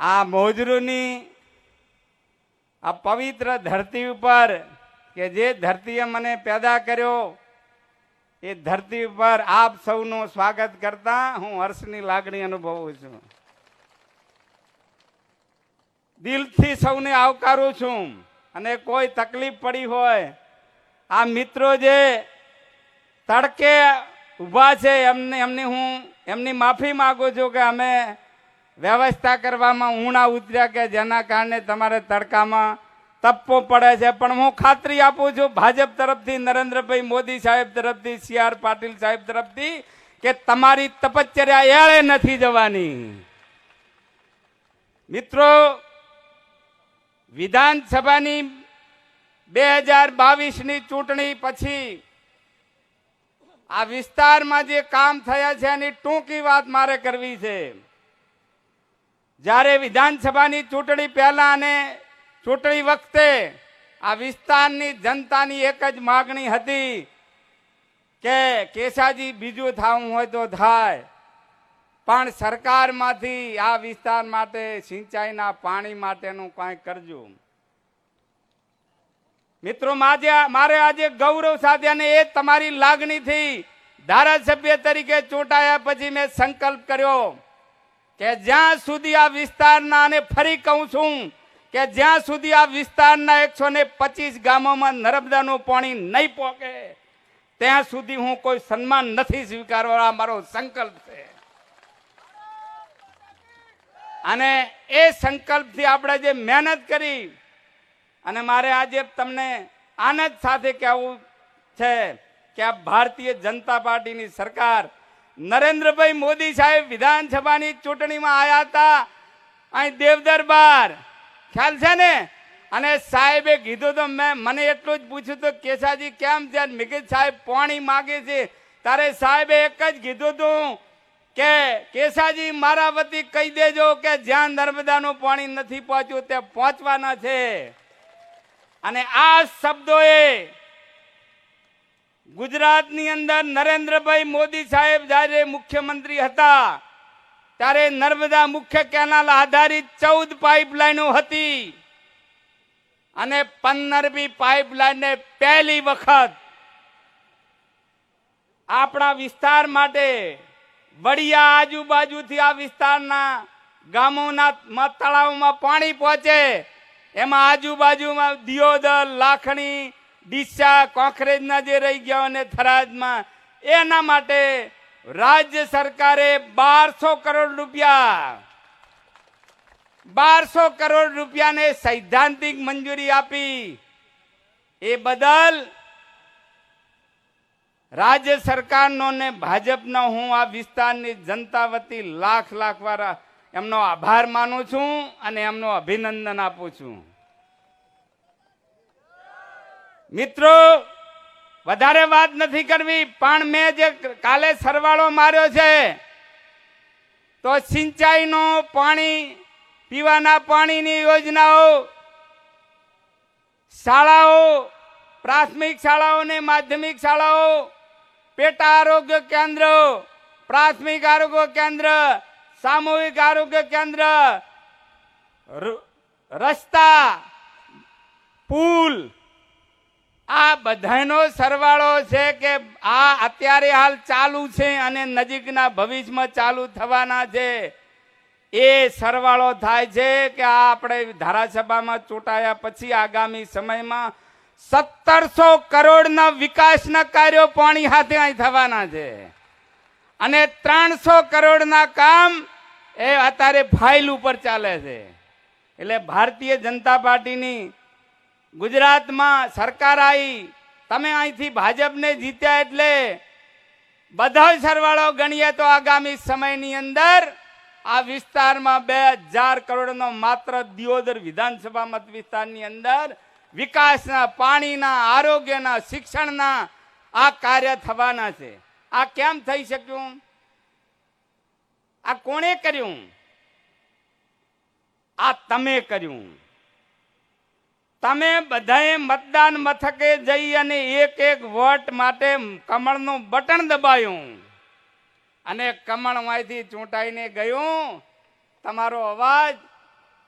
આ મોજરૂની, આ પવિત્ર ધરતી ઉપર કે જે ધરતીએ મને પેદા કર્યો, એ ધરતી ઉપર આપ સૌનું સ્વાગત કરતા હું હર્ષની લાગણી અનુભવું છું. દિલથી સૌને આવકારું છું અને કોઈ તકલીફ પડી હોય, આ મિત્રો જે તડકે ઊભા છે, એમને, એમની હું, એમની માફી માગું છું કે અમે વ્યવસ્થા કરવામાં ઊણા ઉતર્યા કે જેના કારણે તમારે તડકામાં તપવો પડે છે. પણ હું ખાતરી આપું છું ભાજપ તરફથી, નરેન્દ્રભાઈ મોદી સાહેબ તરફથી, સી આર પાટીલ સાહેબ તરફથી કે તમારી તપશ્ચર્યા એળે નથી જવાની. મિત્રો, વિધાનસભાની બે હજાર બાવીસની ચૂંટણી પછી આ વિસ્તારમાં જે કામ થયા છે એની ટૂંકી વાત મારે કરવી છે. જ્યારે વિધાનસભાની ચૂંટણી પહેલા અને ચૂંટણી વખતે આ વિસ્તારની જનતાની એક જ માગણી હતી કે કેસાજી બીજું થવું હોય તો થાય. પણ સરકારમાંથી આ વિસ્તાર માટે, સિંચાઈના પાણી માટેનું કાંઈ કરજો. મિત્રો, માજે મારે આજે ગૌરવ સાથે અને એ તમારી લાગણીથી ધારાસભ્ય તરીકે ચૂંટાયા પછી મેં સંકલ્પ કર્યો. કે જ્યાં સુધી આ વિસ્તારના અને ફરી કહું છું કે જ્યાં સુધી આ વિસ્તારના એકસો ને પચીસ ગામોમાં નર્મદાનું પાણી નહીં પહોંચે ત્યાં સુધી હું કોઈ સન્માન નથી સ્વીકારવા મારો સંકલ્પ છે. અને એ સંકલ્પથી આપણે જે મહેનત કરી, અને મારે આજે તમને આનંદ સાથે કહેવું છે કે આ ભારતીય જનતા પાર્ટીની સરકાર નરેન્દ્રભાઈ મોદી સાહેબ વિધાનસભાની ચૂંટણીમાં આવ્યા હતા. અહીં દેવદરબાર. ખ્યાલ છે ને? અને સાહેબે કીધું તો મેં, મને એટલું જ પૂછ્યું તો કેસાજી કેમ છે? મિકિત સાહેબ, પાણી માગે છે. તારે સાહેબે એક જ કીધું તું કે, કેસાજી, મારા વતી કહી દેજો કે જ્યાં નર્મદાનું પાણી નથી પહોંચ્યું તે પહોંચવાના છે. અને આ શબ્દોએ ગુજરાતની અંદર નરેન્દ્રભાઈ મોદી સાહેબ જ્યારે મુખ્યમંત્રી હતા, ત્યારે નર્મદા મુખ્ય કેનાલ આધારિત ચૌદ પાઇપલાઈનો હતી. અને પંદરમી પાઇપલાઇનને પહેલી વખત આપણા વિસ્તાર માટે વડિયા આજુબાજુથી આ વિસ્તારના ગામોના તળાવમાં પાણી પહોંચે. એમાં આજુબાજુમાં દિયોદર, લાખણી ડીસા કોખરેજના જે રહી ગયા અને થરાદમાં, એના માટે રાજ્ય સરકારે બારસો કરોડ રૂપિયા, બારસો કરોડ રૂપિયાને સૈદ્ધાંતિક મંજૂરી આપી. એ બદલ રાજ્ય સરકારનો ને ભાજપનો હું આ વિસ્તારની જનતા વતી લાખ લાખ વાળા, એમનો આભાર માનું છું અને એમનો અભિનંદન આપું છું. મિત્રો, વધારે વાત નથી કરવી, પણ મેં જે કાલે સરવાળો માર્યો છે, તો સિંચાઈનો પાણી, પીવાના પાણીની યોજનાઓ, શાળાઓ, પ્રાથમિક શાળાઓ ને માધ્યમિક શાળાઓ, પેટા આરોગ્ય કેન્દ્ર, પ્રાથમિક આરોગ્ય કેન્દ્ર, સામૂહિક આરોગ્ય કેન્દ્ર રસ્તા, પુલ આ બધાનો સરવાળો છે કે આ અત્યારે હાલ ચાલુ છે અને નજીકના ભવિષ્યમાં ચાલુ થવાના છે. એ સરવાળો થાય છે કે આ આપણે ધારાસભામાં ચૂંટાયા પછી આગામી સમયમાં સત્તરસો કરોડના વિકાસના કાર્યો પાણી હાથે અહીં થવાના છે. અને ત્રણસો કરોડના કામ એ અત્યારે ફાઇલ ઉપર ચાલે છે. એટલે ભારતીય જનતા પાર્ટીની ગુજરાતમાં સરકાર આવી તમે અહીંથી ભાજપને જીત્યા એટલે બધા સરવાળો ગણીએ તો આગામી સમયની અંદર આ વિસ્તારમાં બે હજાર કરોડનો માત્ર દિયોદર વિધાનસભા મત વિસ્તારની અંદર વિકાસના, પાણીના, આરોગ્યના, શિક્ષણના આ કાર્ય થવાના છે. આ કેમ થઈ શક્યું? આ કોણે કર્યું? આ તમે કર્યું? તમે બધાએ મતદાન મથકે જઈ અને એક એક વોટ માટે કમળનું બટન દબાયું. અને કમળમાંથી ચૂંટાઈને ગયું. તમારો અવાજ,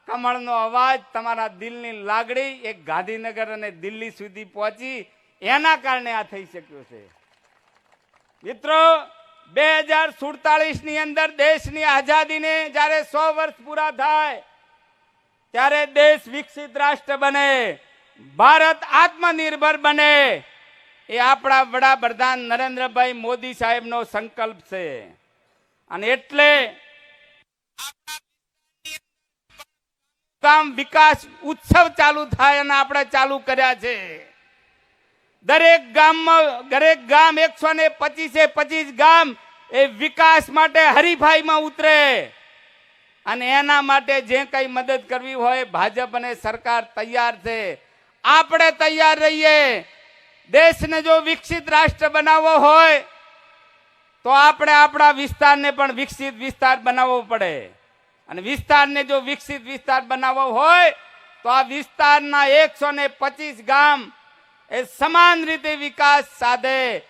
કમળનો અવાજ તમારા દિલની લાગણી એક ગાંધીનગર અને દિલ્હી સુધી પહોંચી. એના કારણે આ થઈ શક્યું છે. મિત્રો, બે હજાર સુડતાલીસની અંદર દેશની આઝાદીને જ્યારે સો વર્ષ પૂરા થાય ત્યારે દેશ વિકસિત રાષ્ટ્ર બને, ભારત આત્મનિર્ભર બને. એ આપણા વડાપ્રધાન નરેન્દ્રભાઈ મોદી સાહેબનો સંકલ્પ છે. અને એટલે ગામ વિકાસ ઉત્સવ ચાલુ થાય અને આપણે ચાલુ કર્યા છે. દરેક ગામમાં, દરેક ગામ એકસો ને પચીસે પચીસ ગામ એ વિકાસ માટે હરીફાઈમાં ઉતરે. અને એના માટે જે કઈ મદદ કરવી હોય, ભાજપ અને સરકાર તૈયાર છે. આપણે તૈયાર રહીએ. દેશને જો વિકસિત રાષ્ટ્ર બનાવવો હોય, તો આપણે આપણા વિસ્તારને પણ વિકસિત વિસ્તાર બનાવવો પડે. અને વિસ્તારને જો વિકસિત વિસ્તાર બનાવવો હોય, તો આ વિસ્તારના એકસો પચીસ ગામ એ સમાન રીતે વિકાસ સાધે.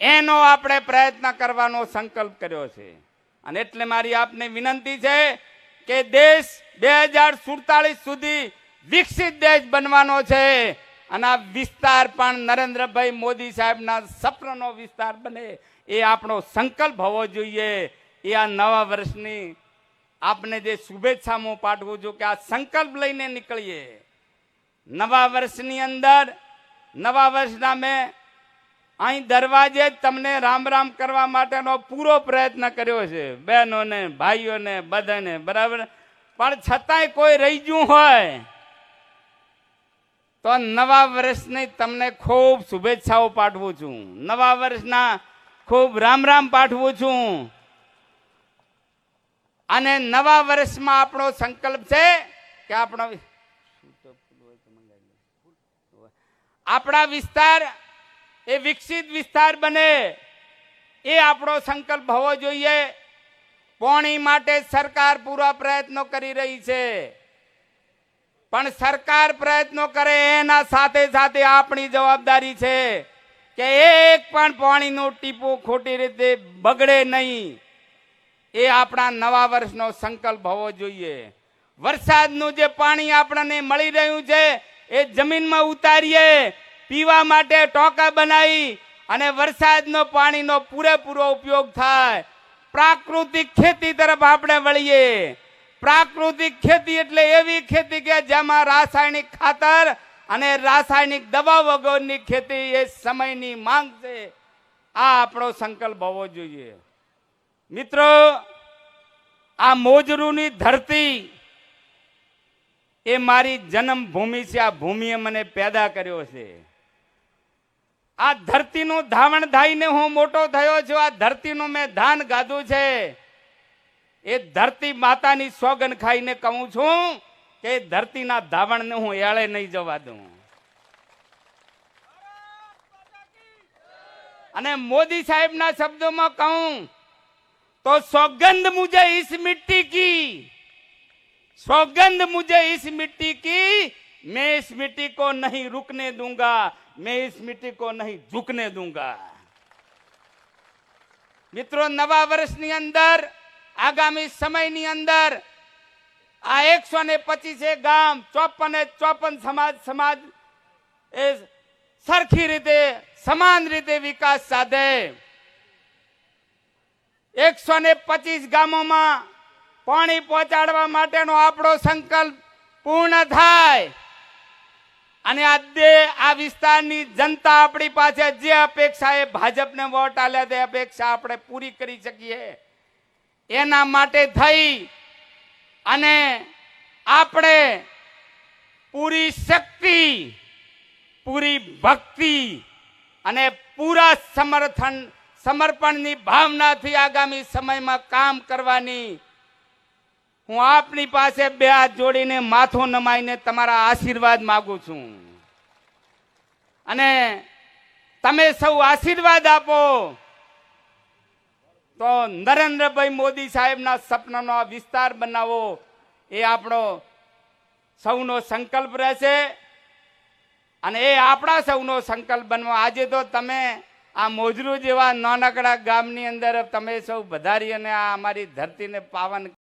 એનો આપણે પ્રયત્ન કરવાનો સંકલ્પ કર્યો છે. અને એટલે મારી આપને વિનંતી છે કે દેશ બે હજાર સુડતાલીસ સુધી વિકસિત દેશ બનવાનો છે. અને આ વિસ્તાર પણ નરેન્દ્રભાઈ મોદી સાહેબના સપનનો વિસ્તાર બને એ આપણો સંકલ્પ હોવો જોઈએ. એ આ નવા વર્ષની આપને જે શુભેચ્છા હું પાઠવું છું કે આ સંકલ્પ લઈને નીકળીએ. નવા વર્ષની અંદર, નવા વર્ષના મેં અહીં દરવાજે જ તમને રામ રામ કરવા માટેનો પૂરો પ્રયત્ન કર્યો છે. બહેનોને, ભાઈઓને, બધાને, બરાબર? પણ છતાંય કોઈ રહી ગયું હોય તો નવા વર્ષની તમને ખૂબ શુભેચ્છાઓ પાઠવું છું. નવા વર્ષના ખૂબ રામ રામ પાઠવું છું. અને નવા વર્ષમાં આપણો સંકલ્પ છે કે આપણો આપણા વિસ્તાર એ વિકસિત વિસ્તાર બને. એ આપણો સંકલ્પ હોવો જોઈએ. પોણી માટે સરકાર પૂરા પ્રયત્નો કરી રહી છે. પણ સરકાર પ્રયત્નો કરે એના સાથે સાથે આપણી જવાબદારી છે કે એક પણ પાણીનું ટીપું ખોટી રીતે બગડે નહીં. એ આપણા નવા વર્ષનો સંકલ્પ હોવો જોઈએ. વરસાદનું જે પાણી આપણને મળી રહ્યું છે, એ જમીનમાં ઉતારીએ પીવા માટે ટોકા બનાવી અને વરસાદનો પાણીનો પૂરેપૂરો ઉપયોગ થાય. પ્રાકૃતિક ખેતી તરફ આપણે વળીએ. પ્રાકૃતિક ખેતી એટલે એવી ખેતી કે જેમાં રાસાયણિક ખાતર અને રાસાયણિક દવા વગરની ખેતી એ સમયની માંગ છે. આ આપણો સંકલ્પ હોવો જોઈએ. મિત્રો, આ મોજરૂની ધરતી એ મારી જન્મભૂમિ છે. આ ભૂમિએ મને પેદા કર્યો છે. આ ધરતીનું ધાવણ ધાઈને હું મોટો થયો છું. આ ધરતીનું મેં ધાન ગાધું છે. એ ધરતી માતાની સોગન ખાઈને કહું છું કે ધરતીના ધાવણને હું એળે નહીં જવા દઉં. અને મોદી સાહેબના શબ્દોમાં કહું, તો સોગંધ મુજે ઇસ મિટ્ટી કી. સોગંધ મુજે ઇસ મિટ્ટી કી. मैं इस मिट्टी को नहीं रुकने दूंगा मैं इस मिट्टी को नहीं झुकने दूंगा મિત્રો નવા વર્ષની અંદર આગામી સમયની અંદર આ એકસો ને પચીસે ગામ ચોપન ચોપન સમાજ સમાજ એ સરખી રીતે સમાન રીતે વિકાસ સાધે એકસો ને પચીસ ગામોમાં પાણી પહોંચાડવા માટેનો આપણો સંકલ્પ પૂર્ણ થાય અને આ દે આ વિસ્તારની જનતા આપણી પાસે જે અપેક્ષા એ ભાજપને વોટ આલ્યા તે અપેક્ષા આપણે પૂરી કરી શકીએ. એના માટે થઈ અને આપણે પૂરી શક્તિ, પૂરી ભક્તિ અને પૂરા સમર્થન, સમર્પણની ભાવનાથી આગામી સમયમાં કામ કરવાની હું આપની પાસે બે હાથ જોડીને માથું નમાઈને તમારા આશીર્વાદ માગું છું. અને તમે સૌ આશીર્વાદ આપો. તો નરેન્દ્રભાઈ મોદી સાહેબના સપનાનો આ વિસ્તાર બનાવો. એ આપણો સૌનો સંકલ્પ રહેશે. અને એ આપણા સૌનો સંકલ્પ બનવો. આજે તો તમે આ મોજરૂ જેવા નાનકડા ગામની અંદર તમે સૌ વધારી અને આ અમારી ધરતીને પાવન